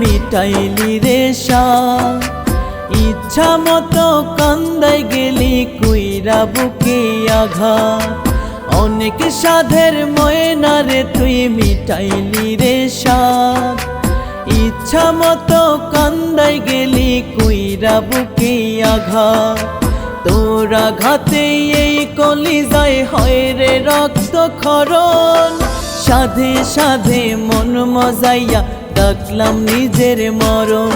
মিটাইলি রে সাধ ইচ্ছা মতো কান্দাই গেলি কুইরা বুকে আঘাত। অনেক সাধের ময়নারে তুই মিটাইলি রে সাধ ইচ্ছা মতো কান্দাই গেলি কুইরা বুকে আঘাত। তোরা ঘাতে এই কলিজায় হয় রে রক্ত খরণ সাধে সাধে মন মজাইয়া ডাকলাম নিজের মরম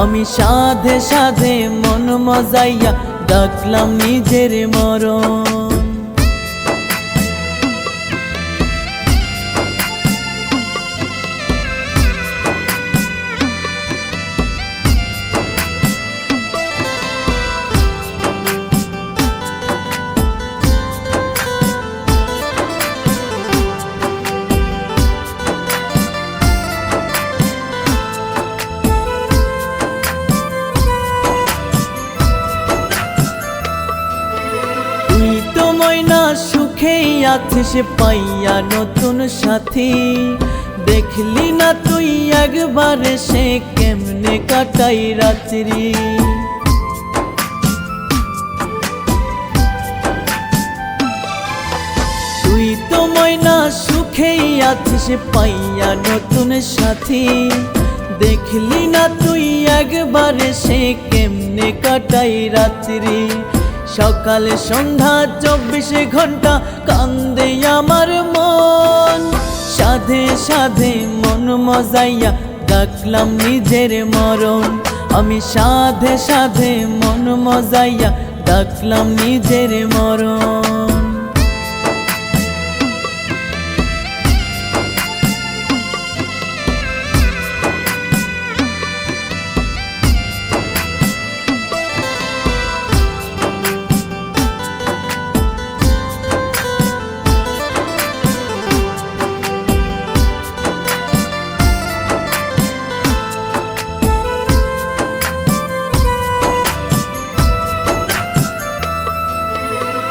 আমি সাধে সাধে মন মজাইয়া ডাকলাম নিজের মরণ। আছিস পাইয়া নতুন সাথী। দেখলি না তুই একবার সে কেমনে কাটাই রাত্রি? তুই তো ময়না সুখেই আছিস পাইয়া নতুন সাথী। দেখলি না তুই একবার সে কেমনে কাটাই রাত্রি? সকালে সন্ধ্যা চব্বিশে ঘণ্টা কান্দে আমার মন। সাধে সাধে মন মজাইয়া ডাকলাম নিজের মরণ। আমি সাধে সাধে মন মজাইয়া ডাকলাম নিজের মরণ।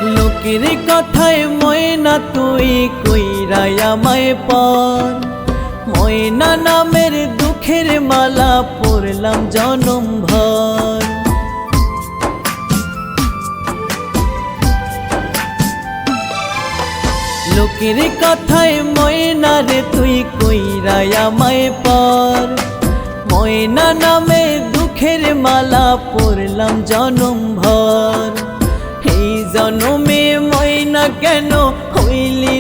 লোকের কথায় ময়না তুই কইরাই আমায় পর ময়না নামের দুঃখের মালা পরলাম জনম ভর লোকের কথায় ময়না রে তুই কইরাই আমায় পর ময়না নামে দুঃখের মালা পরলাম জনম ভর জনমে ময়না কেন হইলি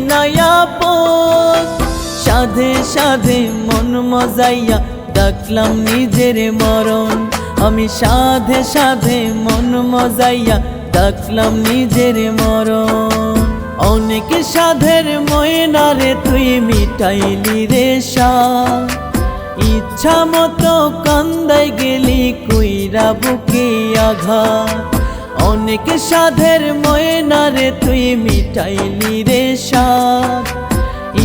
সাধে সাধে মন মজাইয়া ডাকলাম নিজের মরণ। আমি সাধে সাধে মন মজাইয়া ডাকলাম নিজের মরণ। অনেক সাধের ময়নারে তুই মিটাইলি রে ইচ্ছা মতো কান্দাই গেলি কুইরা বুকে আঘাত। অনেক সাধের ময়নারে তুই মিটাইলি রে সাধ।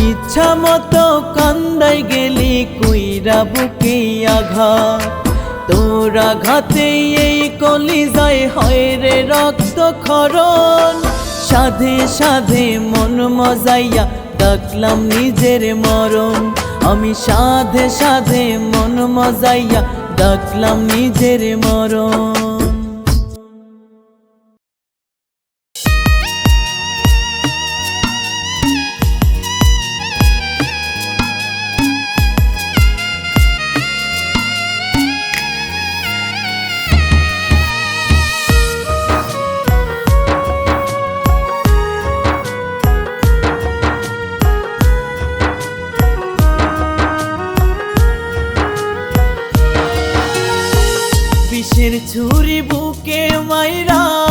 ইচ্ছা মতো কান্দাই গেলি, কুইরা বুকে আঘাত। তোরা ঘাতে এই কলিজায় হয় রে রক্ত খরণ সাধে সাধে মন মজাইয়া ডাকলাম নিজের মরণ। আমি সাধে সাধে মন মজাইয়া ডাকলাম নিজের মরণ। বিষের ছুরি বুকে মাইরা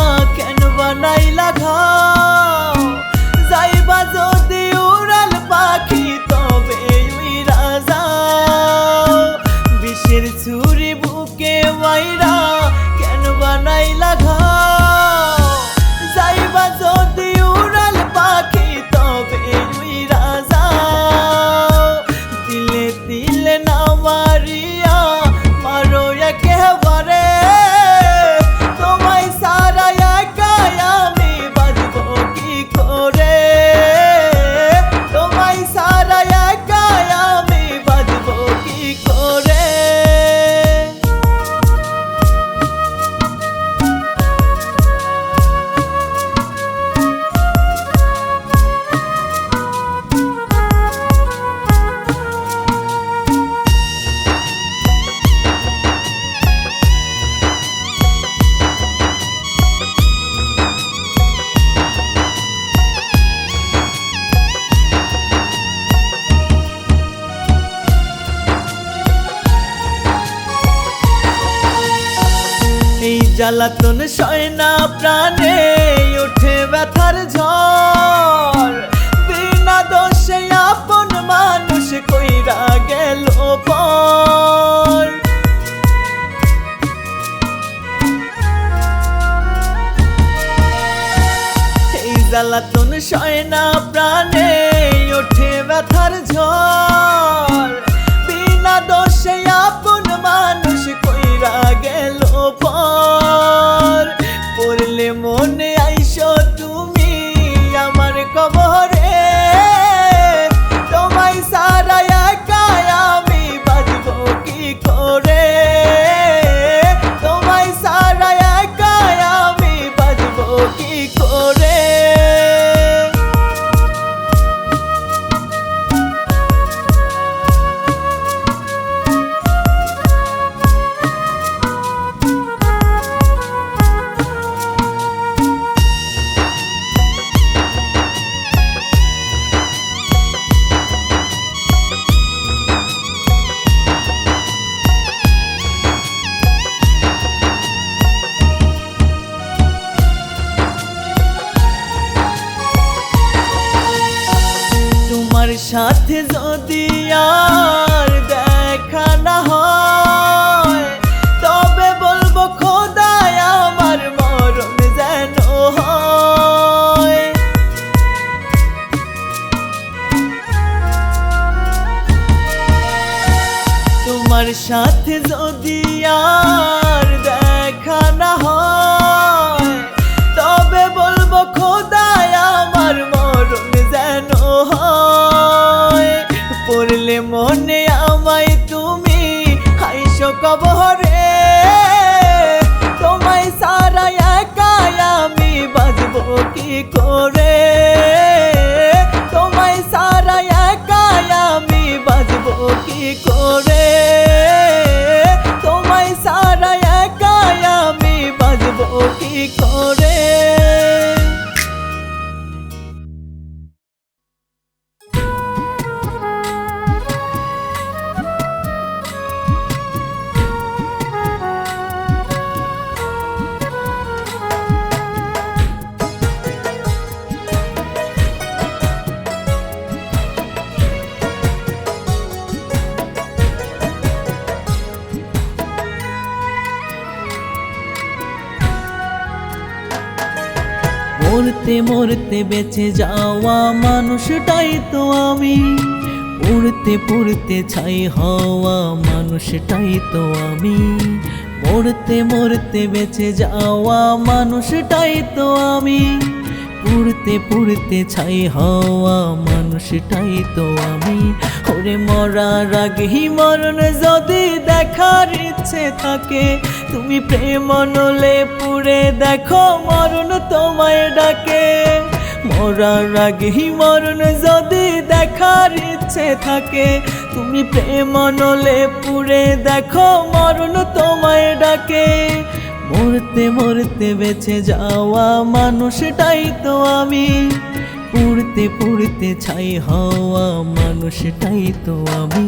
জ্বালাতন সয় না। মরতে মরতে বেঁচে যাওয়া মানুষটাই তো আমি। পড়তে পড়তে ছাই হওয়া মানুষটাই তো আমি। মরতে মরতে বেঁচে যাওয়া মানুষটাই তো আমি। পুড়তে পুড়তে ছাই হওয়া মানুষটাই তো আমি। ওরে মরার আগেই মরণ যদি দেখার ইচ্ছে থাকে। তুমি প্রেম নলে পুড়ে দেখো, মরণ তোমায় ডাকে। মরার আগেই মরণ যদি দেখার ইচ্ছে থাকে, তুমি প্রেম নলে পুড়ে দেখো, মরণ তোমায় ডাকে। মরতে মরতে বেঁচে যাওয়া মানুষটাই তো আমি। পুড়তে পুড়তে ছাই হওয়া মানুষটাই তো আমি।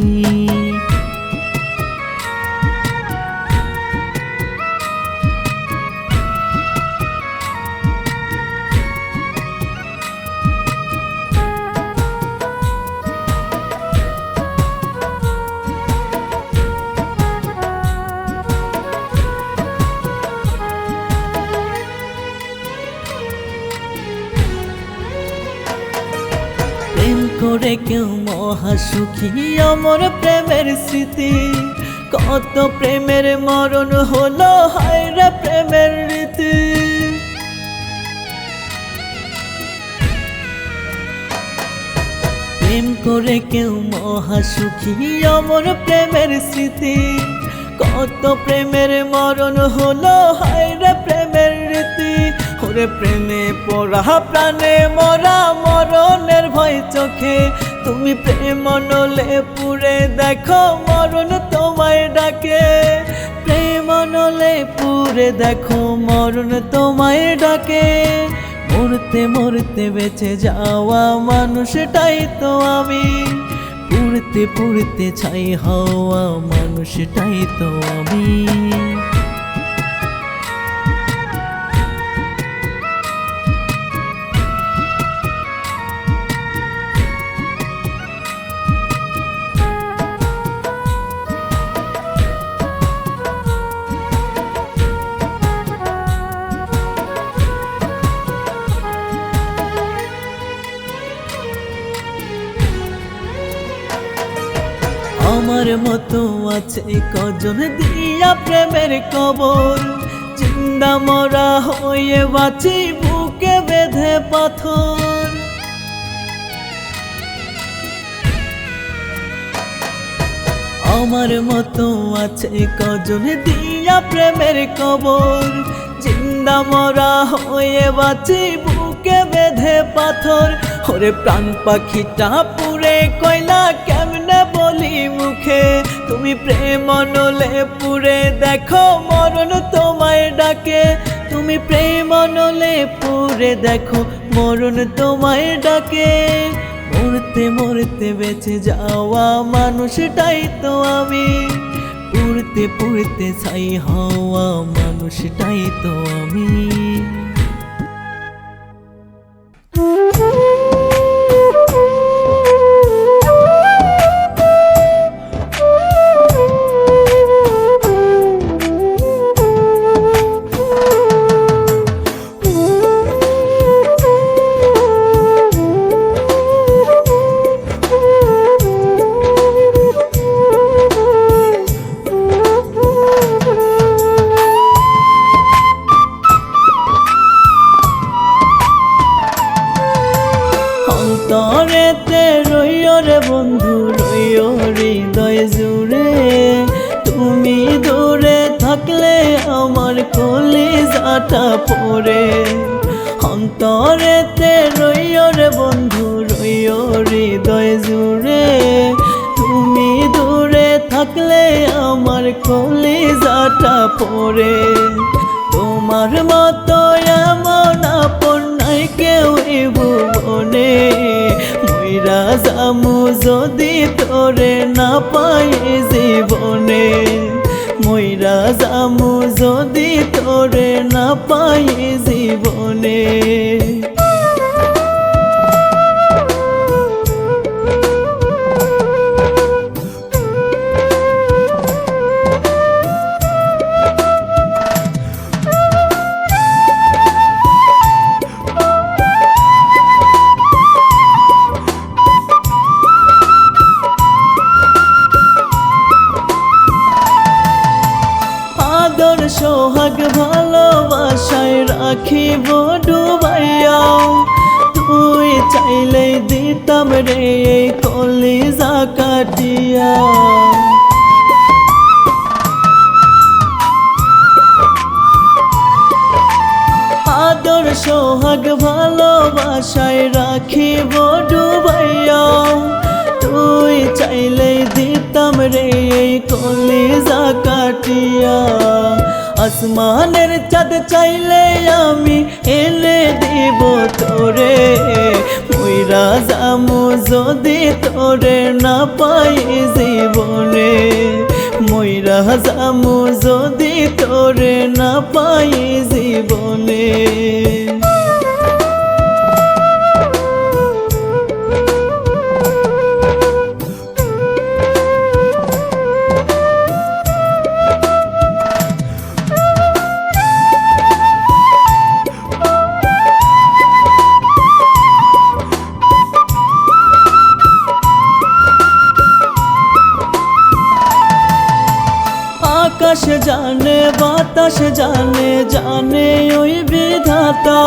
মহাসুখী অমর প্রেমের স্মৃতি। কত প্রেমের মরণ হলো, হায় রে প্রেমের রীতি। প্রেম করে কেউ মহাসুখী অমর প্রেমের স্মৃতি। কত প্রেমের মরণ হলো, হায় রে প্রেমের রীতি। ওরে প্রেমে পড়া, প্রাণে মরা, মরণের ভয় চোখে। তুমি প্রেম নলে পুরে দেখো, মরণ তোমায় ডাকে। প্রেম নলে পুরে দেখো, মরণ তোমায় ডাকে। মরতে মরতে বেঁচে যাওয়া মানুষটাই তো আমি। পুড়তে পুড়তে ছাই হওয়া মানুষটাই তো আমি। আমার মতো আছে কজন দিয়া প্রেমের কবর জিন্দা মরা হয়ে বাঁচি, বুকে বেঁধে পাথর। আমার মতো আছে কজন দিয়া প্রেমের কবর জিন্দা মরা হয়ে বাঁচি, বুকে বেঁধে পাথর। ওরে প্রাণ পাখিটা পুরে কয়লা বলি মুখে, তুমি প্রেম নলে পুরে দেখো মরণ তোমায় ডাকে। তুমি প্রেম নলে পুরে দেখো মরণ তোমায় ডাকে। মরতে মরতে বেঁচে যাওয়া মানুষটাই তো আমি। পুড়তে পুড়তে ছাই হওয়া মানুষটাই তো আমি। হৃদয় জুড়ে, তুমি দূরে থাকলে আমার কলিজাটা পড়ে। তোমার মতো এমন আপন নাই কেউ ভুবনে। ময়রা জামু যদি তোরে না পাই জীবনে। ময়রা জামু যদি তোরে না পাই জীবনে। রাখিব ডুবাইয়া তুই চাইলে দিতাম রে এই কলিজা কাটিয়া। আদর, সোহাগ, ভালোবাসায় রাখিব ডুবাইয়া তুই চাইলে দিতাম রে এই কলিজা কাটিয়া। আসমানের চাঁদ চাইলে আমি এনে দিব তোরে। ময়রা জামু যদি তোরে না পাই জীবনে। ময়রা জামু যদি তোরে না পাই জীবনে। বাতাস জানে জানে ওই বিধাতা।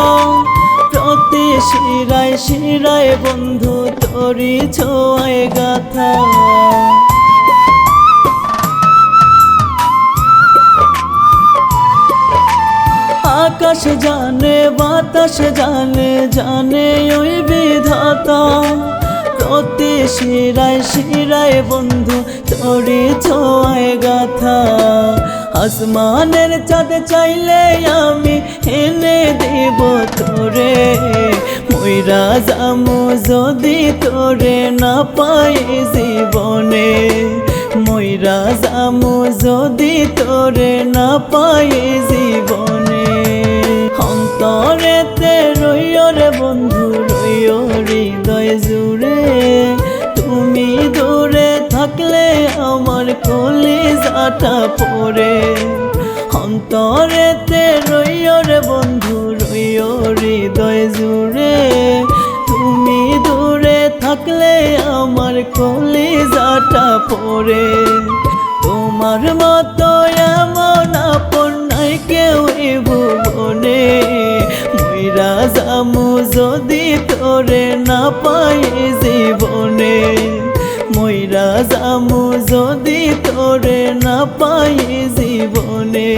প্রতি শিরায় শিরায় বন্ধু, তোরি ছোঁয়ায় গাথা। আকাশ জানে, বাতাস জানে জানে ওই বিধাতা। প্রতি শিরায় শিরায় বন্ধু, তোরে ছোঁয়ায় গাথা। আসমানের চাঁদ চাইলে আমি এনে দেব তোরে। ময়রা জামু যদি তোরে না পাই জীবনে, ময়রা জামু যদি তোরে না পাই জীবনে। অন্তরেতে রইও রে বন্ধু, রইও হৃদয় জুড়ে। তুমি দূরে থাকলে আমার কলিজাটা পড়ে। অন্তরেতে রইও রে বন্ধু, রইও হৃদয় জুড়ে। তুমি দূরে থাক থাকলে আমার কলিজাটা পড়ে। তোমার মতো এমন আপন নাই কেউ ভুবনে। মইরা জামু যদি তোরে না পাই জীবনে। মইরা জামু যদি তোরে না পাই জীবনে।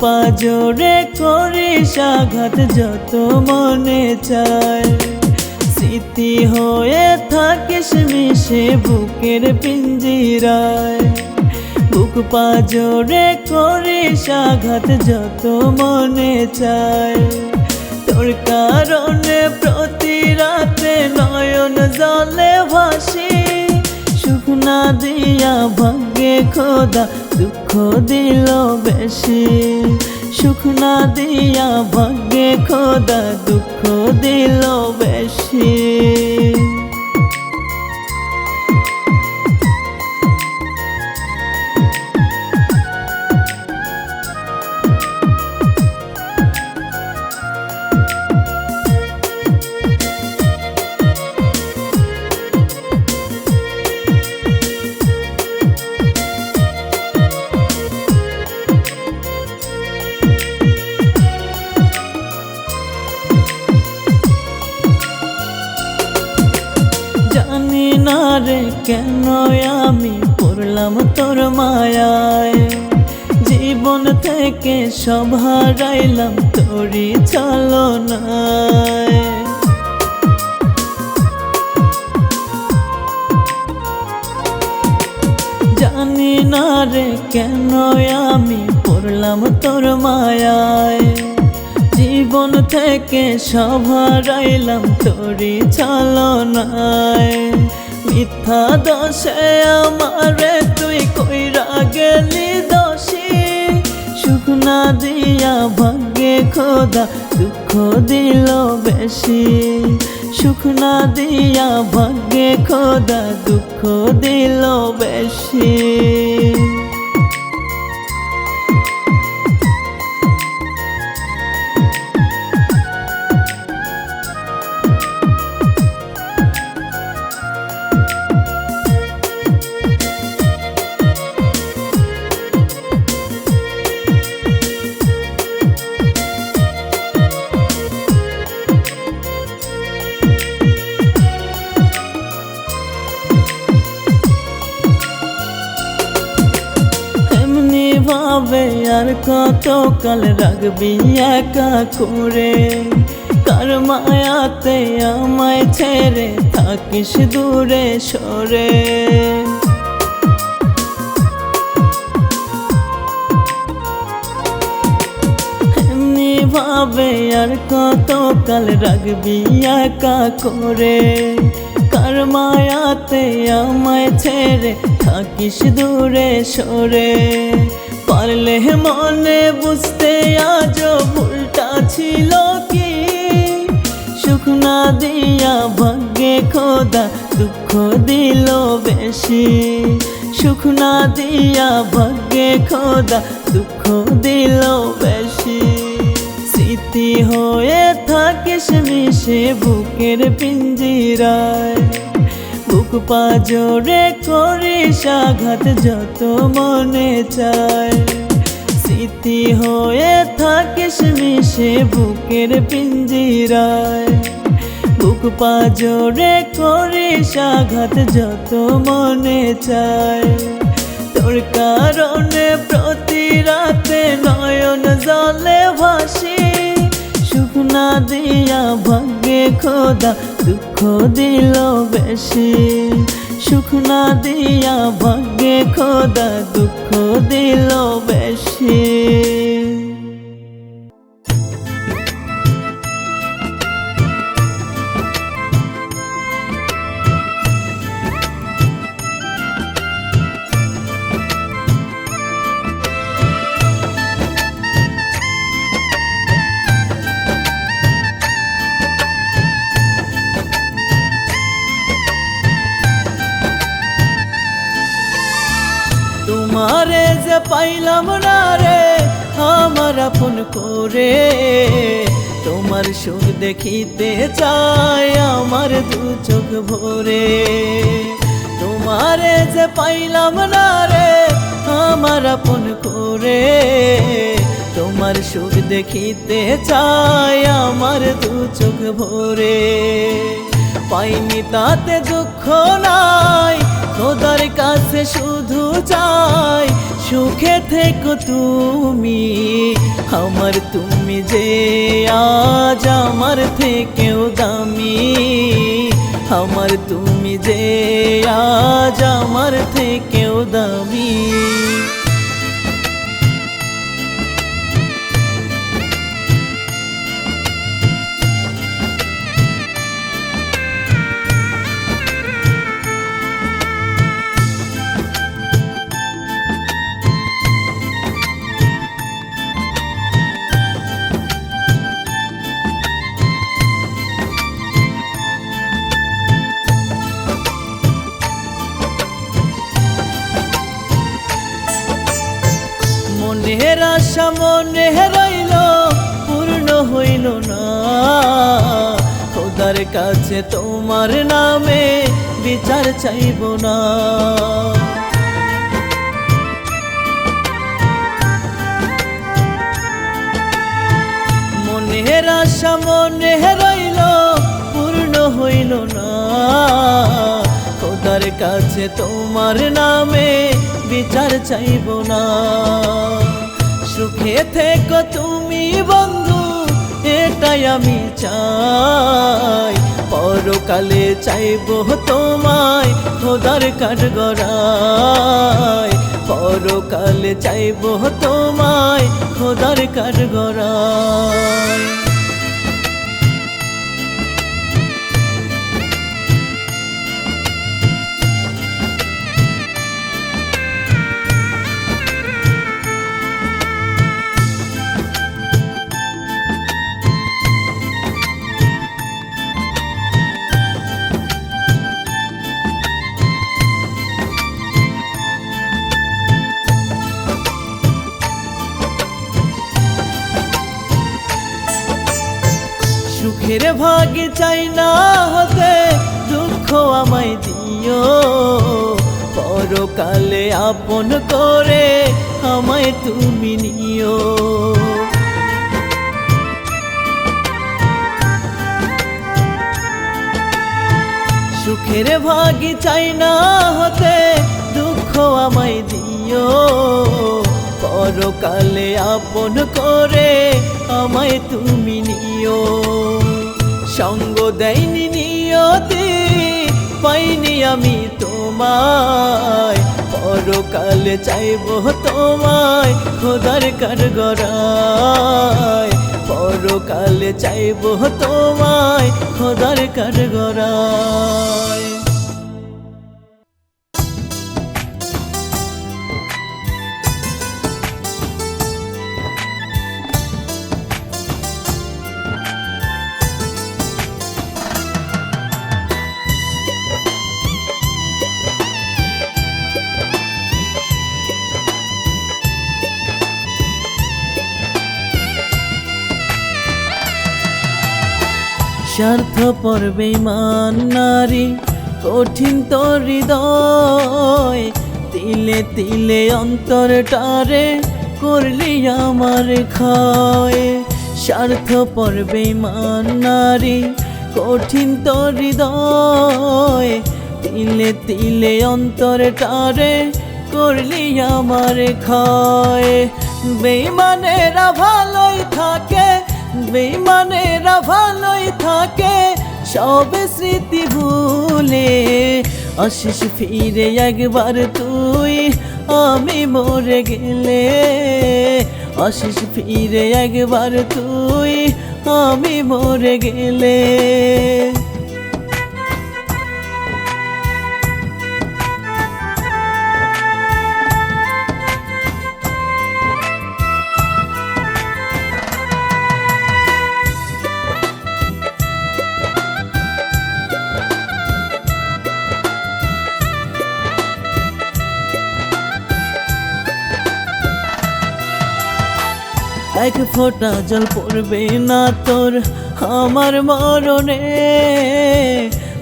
পাজরে করিস আঘাত যত মনে চায়। স্মৃতি হয়ে থাকিস মিশে বুকের পিঞ্জিরায়। বুক পাজরে করিস আঘাত যত মনে চায়। তোর কারণে প্রতি দিয়া ভাগ্যে খোদা দুঃখ দিল বেশি। সুখ না দিয়া ভাগ্যে খোদা দুঃখ দিল বেশি। কেন আমি পড়লাম তোর মায়ায়? জীবন থেকে সব হারাইলাম তোরই চলো জানি না রে কেন আমি পড়লাম তোর মায়ায়? জীবন থেকে সব হারাইলাম তোরই চালনায়। মিথ্যা দশে আমারে তুই কইরা গেলি দোষী। শুকনা দিয়া ভাগ্যে খোদা দুঃখ দিল বেশি। শুকনা দিয়া ভাগ্যে খোদা দুঃখ দিল বেশি। আর কত কাল রাখবি একা করে? কার মায়াতে আমায় ছেড়ে থাকিস দূরে সরে? এমনি ভাবে আর কত কাল রাখবি একা করে? কার মায়াতে আমায় ছেড়ে থাকিস দূরে সরে? পারলে মনে বুঝতে আজ ভুলটা ছিল কি? শুকনা দিয়া ভাগ্যে খোদা দুঃখ দিল বেশি। শুকনা দিয়া ভাগ্যে খোদা দুঃখ দিল বেশি। স্মৃতি হয়ে থাকিস মিশে বুকের পিঞ্জিরায়। বুক পাজরে করিস আঘাত যত মনে চায়। স্মৃতি হয়ে থাকিস মিশে বুকের পিঞ্জিরায়। বুক পাজরে করিস আঘাত যত মনে চায়। তোর কারণে প্রতি রাতে নয়ন জলে ভাসি। শুকনা দিয়া ভাগ্যে খোদা দুঃখ দিল বেশি সুখ না দিয়া ভাগ্যে খোদা দুঃখ দিল বেশি। পাইলাম না রে, আমার আপন করে। তোমার সুখ দেখিতে চাই আমার দু চোখ ভরে। তোমারে যে পাইলাম না রে, আমার আপন করে। তোমার সুখ দেখিতে চাই আমার দু চোখ ভরে। পাইনি তাতে দুঃখ নাই, খোদার কাছে শুধু চাই সুখে থেকো তুমি, আমার তুমি যে আজ আমার থেকেও দামি, আমার তুমি যে আজ আমার থেকেও দামি। আশা মনে রইল, পূর্ণ হইল না। খোদার কাছে তোমার নামে বিচার চাইব না। মনের আশা মনে রইল, পূর্ণ হইল না। খোদার কাছে তোমার নামে বিচার চাইব না। সুখে থেকো তুমি বন্ধু, এটাই আমি চাই। পরকালে চাইব তোমায় খোদার কাঠ গড়ায় পরকালে চাইব তোমায় খোদার কাঠ সুখের ভাগে চাই না হতে দুঃখ আমায় দিও। পরকালে আপন করে আমায় তুমি নিও। সুখের ভাগে চাই না হতে দুঃখ আমায় দিও। পরকালে আপন করে আমায় তুমি নিও। সঙ্গ দেয়নি নিয়তে, পাইনি আমি তোমায়। পরকালে চাইব তোমায় খোদার কার গড়ায় পরকালে চাইব তোমায় খোদার কার পর্বে মান নারী কঠিন তোর হৃদয়। তিলে তিলে অন্তরটারে করলি আমার খায় স্বার্থ পর্বে মান নারী কঠিন তোর হৃদয়। তিলে তিলে অন্তরটারে করলি আমার খায় বেমানেরা ভালোই থাকে বেমানেরা ভালোই থাকে, সব স্মৃতি ভুলে আসিস ফিরে একবার তুই, আমি মরে গেলে। আসিস ফিরে একবার তুই, আমি মরে গেলে। এক ফোঁটা জল পড়বে না তোর। আমার মরণে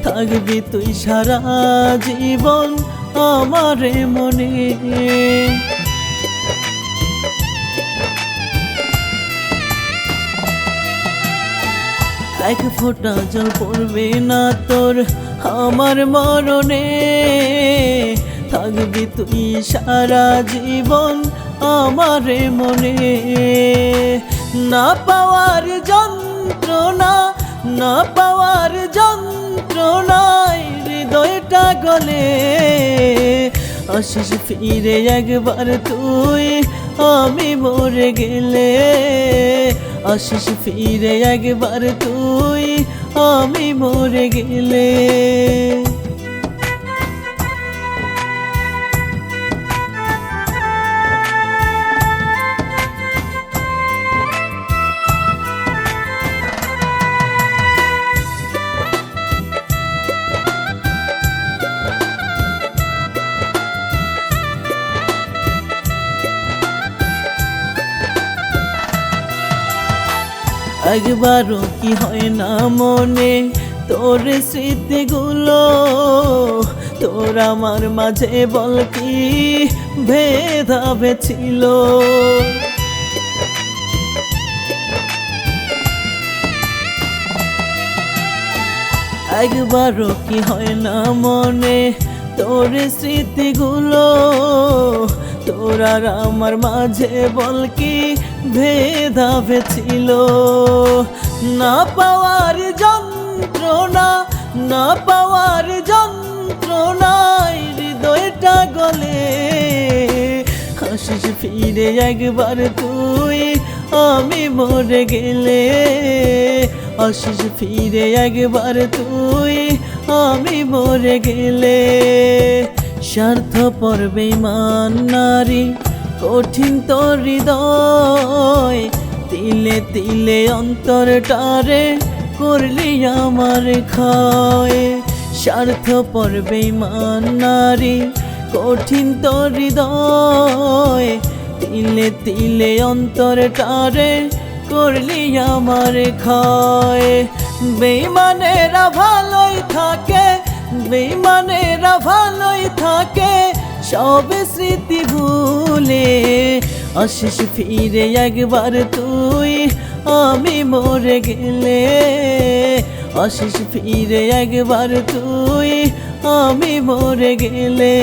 থাকবি তুই সারা জীবন আমার মনে। এক ফোঁটা জল পড়বে না তোর। আমার মরণে থাকবি তুই সারা জীবন আমার মনে। না পাওয়ার যন্ত্রণা, না পাওয়ার যন্ত্রণায় হৃদয়টা গলে। আসিস ফিরে একবার তুই, আমি মরে গেলে। আসিস ফিরে একবার তুই, আমি মরে গেলে। একবারও কি হয় না মনে? তোর স্মৃতিগুলো, তোর আমার মাঝে বল কি ভেদাভে ছিল? একবারও কি হয় না মনে? তোর স্মৃতিগুলো, তোর আর আমার মাঝে বল কি ভেদাভে ছিল। না পাওয়ার যন্ত্রণা, না পাওয়ার যন্ত্রণায় হৃদয়টা গলে। হাসিস ফিরে একবার তুই, আমি মরে গেলে। আসিস ফিরে একবার তুই, আমি মরে গেলে। স্বার্থ পর্বে মান নারী কঠিন হৃদয়, তিলে তিলে অন্তরটারে করলি আমার খায় স্বার্থ পর্বে মান নারী, কঠিন তোর হৃদয়, তিলে তিলে অন্তরটারে করলি আমার খায় বেমানেরা ভালোই থাকে বেমানেরা ভালোই থাকে সব স্মৃতি ভুলে অশেষ ফিরে একবার তুই, আমি মরে গেলে। অশেষ ফিরে একবার তুই, আমি মরে গেলে।